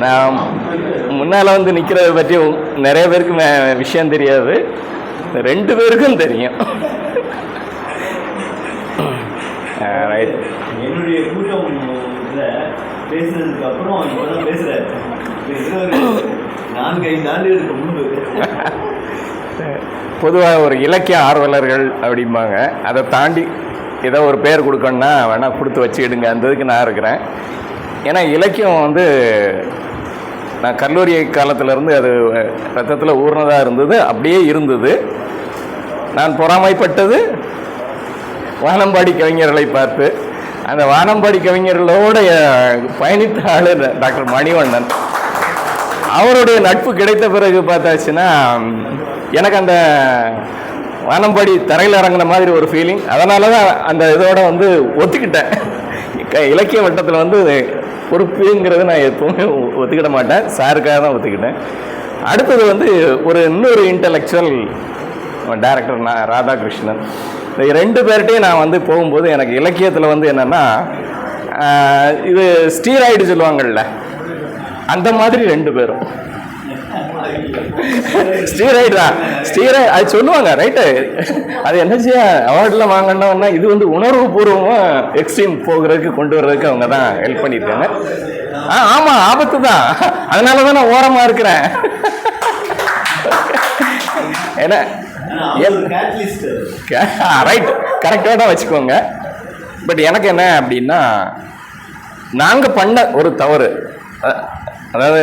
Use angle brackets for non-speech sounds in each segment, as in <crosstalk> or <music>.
நான் முன்னால் வந்து நிற்கிறத பற்றி நிறைய பேருக்கு விஷயம் தெரியாது. ரெண்டு பேருக்கும் தெரியும். <laughs> ரைட் என்னுடைய கூட்டம் இதுல பேசுனதுக்கு அப்புறம் இப்பதான் பேசுறாரு. இது ஒரு நான்கு ஐந்து ஆண்டுகளுக்கு முன்பு. <laughs> பொதுவாக ஒரு இலக்கிய ஆர்வலர்கள் அப்படிம்பாங்க. அதை தாண்டி ஏதோ ஒரு பேர் கொடுக்கணுன்னா வேணால் கொடுத்து வச்சுக்கிடுங்க. அந்த இதுக்கு நான் இருக்கிறேன். ஏன்னா இலக்கியம் வந்து நான் கல்லூரி காலத்திலேருந்து அது ரத்தத்தில் ஊர்னதாக இருந்தது அப்படியே இருந்தது. நான் பொறாமைப்பட்டது. வானம்பாடி கவிஞர்களை பார்த்து அந்த வானம்பாடி கவிஞர்களோட பயணித்த ஆள் டாக்டர் மணிவண்ணன். அவருடைய நட்பு கிடைத்த பிறகு பார்த்தாச்சுன்னா எனக்கு அந்த வானம்பாடி தரையில் இறங்கின மாதிரி ஒரு ஃபீலிங் அதனால தான் அந்த இதோட வந்து ஒத்துக்கிட்டேன். க- இலக்கிய வட்டத்தில் வந்து பொறுப்புங்கிறத நான் எப்பவுமே ஒத்துக்கிட மாட்டேன். சாருக்காக தான் ஒத்துக்கிட்டேன். அடுத்தது வந்து ஒரு இன்னொரு இன்டலெக்சுவல் டேரக்டர் நான் ராதாகிருஷ்ணன். இந்த ரெண்டு பேர்கிட்டையும் நான் வந்து போகும்போது எனக்கு இலக்கியத்தில் வந்து என்னென்னா இது ஸ்டீராய்டு சொல்லுவாங்கள்ல அந்த மாதிரி ரெண்டு பேரும். ஸ்டீராய்டா தான் அது சொல்லுவாங்க ரைட்டு அது என்னச்சியா? செய்ய அவார்டில் வாங்கினோம்னா இது வந்து உணர்வு பூர்வமாக எக்ஸ்ட்ரீம் போகிறதுக்கு கொண்டு வர்றதுக்கு அவங்க தான் ஹெல்ப் பண்ணியிருக்காங்க. ஆ ஆமாம் ஆபத்து தான் அதனால தான் நான் ஓரமாக இருக்கிறேன். என்ன? ரைட் கரெக்டாக தான் வச்சுக்கோங்க. பட் எனக்கு என்ன அப்படின்னா நாங்கள் பண்ண ஒரு தவறு. அதாவது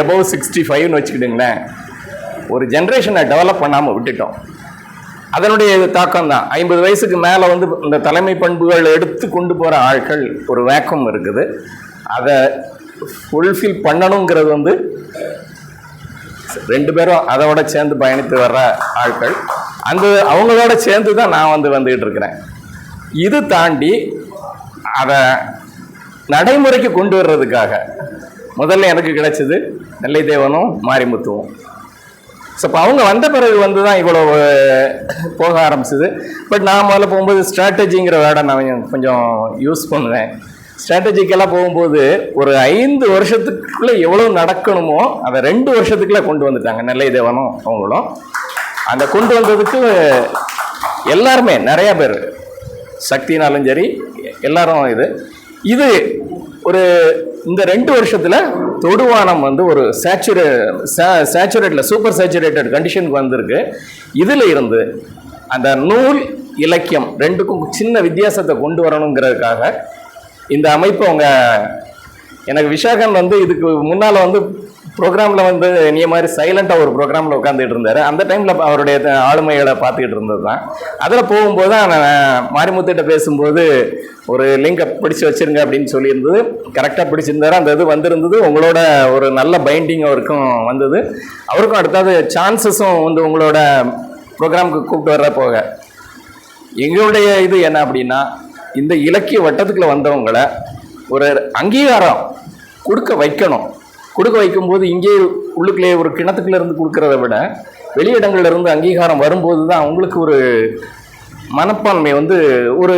எபவ் சிக்ஸ்டி ஃபைவ்னு வச்சுக்கிட்டுங்களேன் ஒரு ஜென்ரேஷனை டெவலப் பண்ணாமல் விட்டுட்டோம். அதனுடைய தாக்கம் தான் ஐம்பது வயசுக்கு மேலே வந்து இந்த தலைமை பண்புகள் எடுத்து கொண்டு போகிற ஆட்கள் ஒரு வேக்கம் இருக்குது. அதை ஃபுல்ஃபில் பண்ணணுங்கிறது வந்து ரெண்டு பேரும் அதோட சேர்ந்து பயணித்து வர்ற ஆட்கள். அந்த அவங்களோட சேர்ந்து தான் நான் வந்து வந்துகிட்டு இருக்கிறேன். இது தாண்டி அதை நடைமுறைக்கு கொண்டு வர்றதுக்காக முதல்ல எனக்கு கிடைச்சது நெல்லை தேவனும் மாரிமுத்துவும். ஸோ இப்போ அவங்க வந்த பிறகு வந்து தான் இவ்வளோ போக ஆரம்பிச்சது. பட் நான் முதல்ல போகும்போது ஸ்ட்ராட்டஜிங்கிற வேர்டை நான் கொஞ்சம் யூஸ் பண்ணுவேன். ஸ்ட்ராட்டஜிக்கெல்லாம் போகும்போது ஒரு ஐந்து வருஷத்துக்குள்ளே எவ்வளோ நடக்கணுமோ அதை ரெண்டு வருஷத்துக்குள்ளே கொண்டு வந்துட்டாங்க. நெல்லை தேவனும் அவங்களும். அந்த கொண்டு வந்ததுக்கு எல்லாருமே நிறையா பேர். சக்தினாலும் சரி எல்லாரும் இது. இது ஒரு இந்த ரெண்டு வருஷத்தில் தொடுவானம் வந்து ஒரு சேச்சுரே சேச்சுரேட்டில் சூப்பர் சேச்சுரேட்டட் கண்டிஷனுக்கு வந்திருக்கு. இதில் இருந்து அந்த நூல் இலக்கியம் ரெண்டுக்கும் சின்ன வித்தியாசத்தை கொண்டு வரணுங்கிறதுக்காக இந்த அமைப்பு அவங்க எனக்கு விஷாகன் வந்து இதுக்கு முன்னால் வந்து ப்ரோக்ராமில் வந்து நீ மாதிரி சைலண்ட்டாக ஒரு ப்ரோக்ராமில் உட்காந்துட்டு இருந்தார். அந்த டைமில் அவருடைய த- ஆளுமைகளை பார்த்துக்கிட்டு இருந்தது தான் அதில் போகும்போது தான் நான் மாரிமுத்துகிட்ட பேசும்போது ஒரு லிங்கை பிடிச்சி வச்சிருங்க அப்படின்னு சொல்லியிருந்தது. கரெக்டாக பிடிச்சிருந்தாரு. அந்த இது வந்திருந்தது. உங்களோட ஒரு நல்ல பைண்டிங் அவருக்கும் வந்தது. அவருக்கும் அடுத்தது சான்சஸும் வந்து உங்களோட ப்ரோக்ராமுக்கு கூப்பிட்டு வர்ற போக. எங்களுடைய இது என்ன அப்படின்னா இந்த இலக்கிய வட்டத்துக்குள்ளே வந்தவங்களை ஒரு அங்கீகாரம் கொடுக்க வைக்கணும். கொடுக்க வைக்கும்போது இங்கே உள்ளுக்குள்ளே ஒரு கிணத்துக்குள்ள இருந்து கொடுக்கறத விட வெளியிடங்கள்லேருந்து அங்கீகாரம் வரும்போது தான் அவங்களுக்கு ஒரு மனப்பான்மை வந்து ஒரு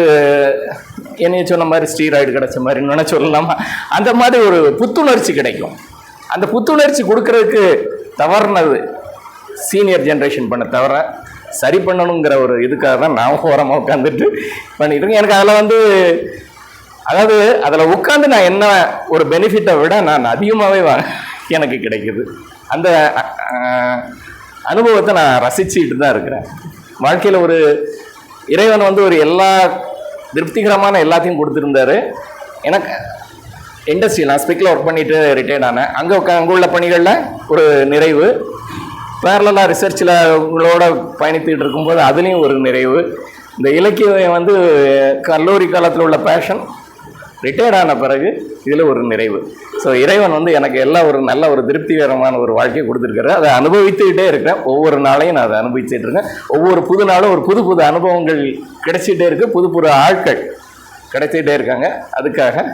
என்னைய சொன்ன மாதிரி ஸ்டீராய்டு கிடைச்ச மாதிரி நினை சொல்லலாமா? அந்த மாதிரி ஒரு புத்துணர்ச்சி கிடைக்கும். அந்த புத்துணர்ச்சி கொடுக்கறதுக்கு தவறுனது சீனியர் ஜென்ரேஷன் பண்ண தவிர சரி பண்ணணுங்கிற ஒரு இதுக்காக தான் நான் ஓரமாக உட்காந்துட்டு பண்ணிட்டு இருக்கேன். எனக்கு அதில் வந்து அதாவது அதில் உட்காந்து நான் என்ன ஒரு பெனிஃபிட்டை விட நான் அதிகமாகவே வா எனக்கு கிடைக்குது. அந்த அனுபவத்தை நான் ரசிச்சுக்கிட்டு தான் இருக்கிறேன். வாழ்க்கையில் ஒரு இறைவன் வந்து ஒரு எல்லா திருப்திகரமான எல்லாத்தையும் கொடுத்துருந்தாரு. எனக்கு இண்டஸ்ட்ரி நான் ஸ்பெக்கில் ஒர்க் பண்ணிட்டு ரிட்டையர்ட் ஆனேன். அங்கே உட்கா அங்கே உள்ள பணிகளில் ஒரு நிறைவு. பேரலாக ரிசர்ச்சில் உங்களோட பயணித்துக்கிட்டு இருக்கும்போது அதுலேயும் ஒரு நிறைவு. இந்த இலக்கியம் வந்து கல்லூரி காலத்தில் உள்ள பேஷன் ரிட்டையர்ட் ஆன பிறகு இதில் ஒரு நிறைவு. ஸோ இறைவன் வந்து எனக்கு எல்லாம் ஒரு நல்ல ஒரு திருப்திகரமான ஒரு வாழ்க்கையை கொடுத்துருக்காரு அதை அனுபவித்துக்கிட்டே இருக்கிறேன். ஒவ்வொரு நாளையும் நான் அதை அனுபவிச்சுட்டு இருக்கேன். ஒவ்வொரு புது நாளும் ஒரு புது புது அனுபவங்கள் கிடைச்சிட்டே இருக்குது புது புது ஆட்கள் கிடைச்சிட்டே இருக்காங்க. அதுக்காக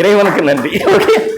இறைவனுக்கு நன்றி. ஓகே <laughs>